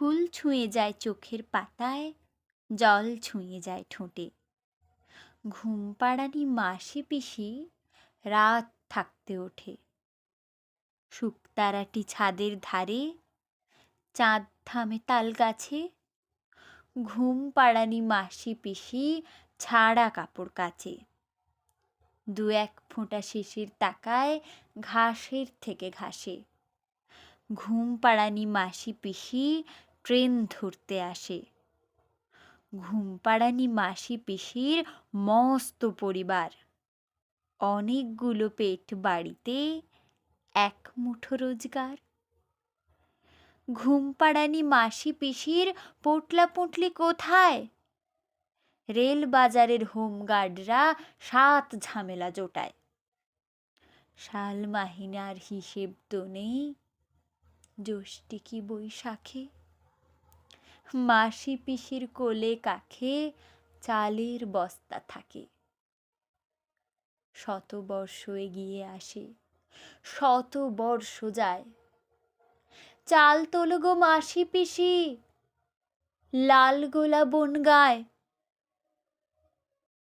ফুল ছুঁয়ে যায় চোখের পাতায়, জল ছুঁয়ে যায় ঠোঁটে। ঘুম পাড়ানি মাসি পিসি রাত থাকতে ওঠে। শুকতারাটি ছাদের ধারে, চাঁদ থামে তাল গাছে ঘুম পাড়ানি মাসি পিসি ছাড়া কাপড় কাচে। দু এক ফোঁটা শিশির তাকায় ঘাসের থেকে ঘাসে। ঘুম পাড়ানি মাসি পিসি ট্রেন ধরতে আসে। ঘুম পাড়ানি মাসি পিসির মস্ত পরিবার। অনেকগুলো পেট বাড়িতে এক মুঠো রোজগার। ঘুম পাড়ানি মাসি পিসির পোটলা পুটলি কোথায়? রেল বাজারের হোমগার্ডরা সাত ঝামেলা জোটায়। শাল মাহিনার হিসেব তো নেই। জ্যৈষ্ঠী কি বৈশাখে? মাসি পিসির কোলে কাখে, চালের বস্তা থাকে। শত বর্ষ এগিয়ে আসে শত বর্ষ যায়। চাল তোলো গো মাসি পিসি, লাল গোলা বন গায়।